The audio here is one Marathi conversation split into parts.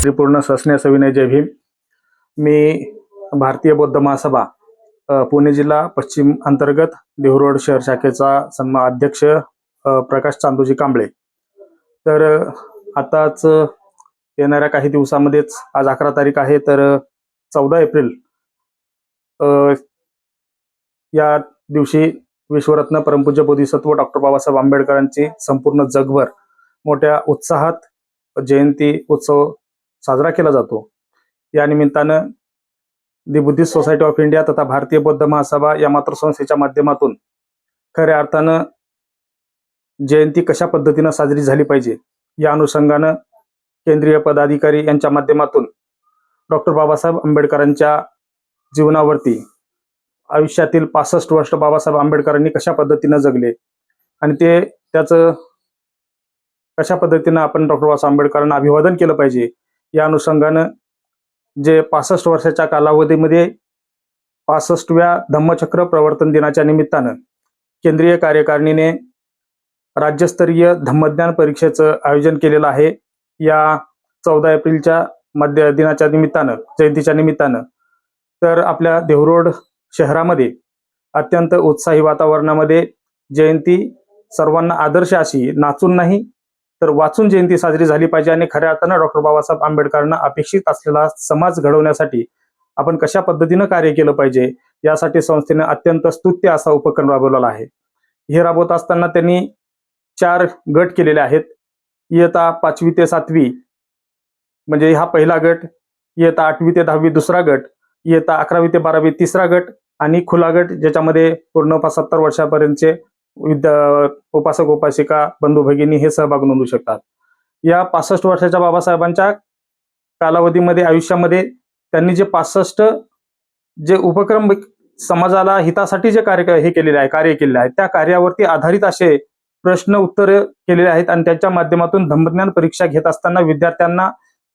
श्रीपूर्ण ससने सविनय जय भीम. मी भारतीय बौद्ध महासभा पुणे जिल्हा पश्चिम अंतर्गत देहरोड शहर शाखेचा सन्मा अध्यक्ष प्रकाश चांदोजी कांबळे. तर आताच येणाऱ्या काही दिवसामध्येच आज अकरा तारीख आहे तर चौदा एप्रिल या दिवशी विश्वरत्न परमपूज्य बोधिसत्व डॉक्टर बाबासाहेब आंबेडकरांची संपूर्ण जगभर मोठ्या उत्साहात जयंती उत्सव साजरा केला जातो. या निमित्तानं दि बुद्धिस्ट सोसायटी ऑफ इंडिया तथा भारतीय बौद्ध महासभा या मातृसंस्थेच्या माध्यमातून खऱ्या अर्थानं जयंती कशा पद्धतीनं साजरी झाली पाहिजे या अनुषंगानं केंद्रीय पदाधिकारी यांच्या माध्यमातून डॉक्टर बाबासाहेब आंबेडकरांच्या जीवनावरती आयुष्यातील पासष्ट वर्ष बाबासाहेब आंबेडकरांनी कशा पद्धतीनं जगले आणि ते त्याचं कशा पद्धतीनं आपण डॉक्टर बाबासाहेब आंबेडकरांना अभिवादन केलं पाहिजे या अनुषंगानं जे पासष्ट वर्षाच्या कालावधीमध्ये पासष्टव्या धम्मचक्र प्रवर्तन दिनाच्या निमित्तानं केंद्रीय कार्यकारिणीने राज्यस्तरीय धम्मज्ञान परीक्षेचं आयोजन केलेलं आहे. या चौदा एप्रिलच्या मध्य दिनाच्या निमित्तानं जयंतीच्या निमित्तानं. तर आपल्या देहरोड शहरामध्ये अत्यंत उत्साही वातावरणामध्ये जयंती सर्वांना आदर्श अशी नाचून नाही तर वाचून जयंती साजरी झाली पाहिजे आणि खऱ्या अर्थानं डॉक्टर बाबासाहेब आंबेडकरांना अपेक्षित असलेला समाज घडवण्यासाठी आपण कशा पद्धतीनं कार्य केलं पाहिजे यासाठी संस्थेने अत्यंत स्तुत्य असा उपक्रम राबवलेला आहे. हे राबवत असताना त्यांनी चार गट केलेले आहेत. इयता पाचवी ते सातवी म्हणजे हा पहिला गट इयता आठवी ते दहावी दुसरा गट इयता अकरावी ते बारावी तिसरा गट आणि खुला गट ज्याच्यामध्ये पूर्ण सत्तर वर्षापर्यंतचे विद्या उपासक उपासिका बंधू भगिनी हे सहभाग नोंदवू शकतात. या पासष्ट वर्षाच्या बाबासाहेबांच्या कालावधीमध्ये आयुष्यामध्ये त्यांनी जे पासष्ट जे उपक्रम समाजाला हितासाठी जे कार्य हे केलेले आहे कार्य केलेले आहे त्या कार्यावरती आधारित असे प्रश्न उत्तर केलेले आहेत आणि त्याच्या माध्यमातून धम्मज्ञान परीक्षा घेत असताना विद्यार्थ्यांना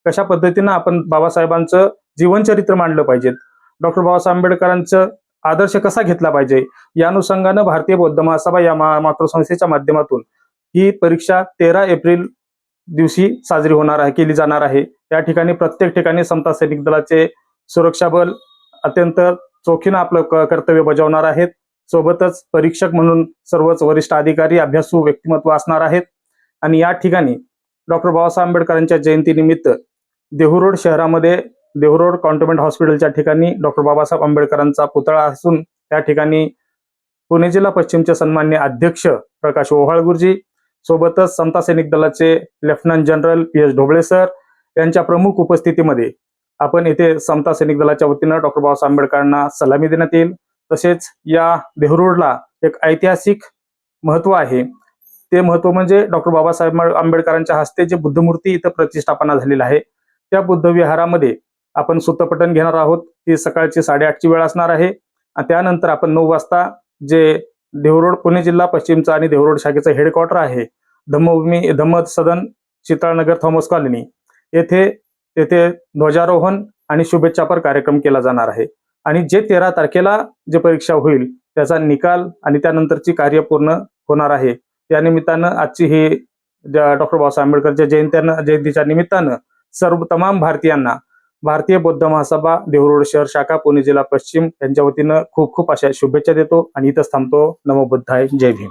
कशा पद्धतीनं आपण बाबासाहेबांचं जीवनचरित्र मांडलं पाहिजेत? डॉक्टर बाबासाहेब आंबेडकरांचं आदर्श कसा घेतला पाहिजे? या अनुषंगानं भारतीय बौद्ध महासभा या मा- मातृसंस्थेच्या माध्यमातून ही परीक्षा तेरा एप्रिल दिवशी साजरी होणार आहे केली जाणार आहे. या ठिकाणी प्रत्येक ठिकाणी समता सैनिक दलाचे सुरक्षा बल अत्यंत चोखीनं आपलं क- कर्तव्य बजावणार आहेत. सोबतच परीक्षक म्हणून सर्वच वरिष्ठ अधिकारी अभ्यासू व्यक्तिमत्व असणार आहेत. आणि या ठिकाणी डॉक्टर बाबासाहेब आंबेडकरांच्या जयंतीनिमित्त देहूरोड शहरामध्ये देहरोड कॉन्टोमेंट हॉस्पिटलच्या ठिकाणी डॉक्टर बाबासाहेब आंबेडकरांचा पुतळा असून त्या ठिकाणी पुणे जिल्हा पश्चिमचे सन्मान्य अध्यक्ष प्रकाश ओहाळगुरुजी सोबतच समता सैनिक दलाचे lieutenant general P S Dhoble sir यांच्या प्रमुख उपस्थितीमध्ये आपण येथे समता सैनिक दलाच्या वतीनं डॉक्टर बाबासाहेब आंबेडकरांना सलामी देण्यात येईल. तसेच या देहरोडला एक ऐतिहासिक महत्त्व आहे. ते महत्त्व म्हणजे डॉक्टर बाबासाहेब आंबेडकरांच्या हस्ते जे बुद्धमूर्ती इथं प्रतिष्ठापना झालेली आहे त्या बुद्ध विहारामध्ये आपण सुतपठण घेणार आहोत. ती सकाळची साडेआठची वेळ असणार आहे. आणि त्यानंतर आपण नऊ वाजता जे देहरोड पुणे जिल्हा पश्चिमचा आणि देहरोड शाखेचं हेडक्वार्टर आहे. Dhammabhoomi Dhamma Sadan Sheetalnagar Thomas colony. येथे तेथे ध्वजारोहण आणि शुभेच्छापर कार्यक्रम केला जाणार आहे. आणि जे तेरा तारखेला जे परीक्षा होईल त्याचा निकाल आणि त्यानंतरची कार्य पूर्ण होणार आहे. या निमित्तानं आजची ही डॉक्टर बाबासाहेब आंबेडकरच्या जयंत्यानं जयंतीच्या निमित्तानं सर्व तमाम भारतीयांना भारतीय बौद्ध महासभा देहरोड शहर शाखा पुणे जिल्हा पश्चिम यांच्या वतीनं खूप खूप अशा शुभेच्छा देतो आणि इथंच थांबतो. नमो बुद्धाय जय भीम.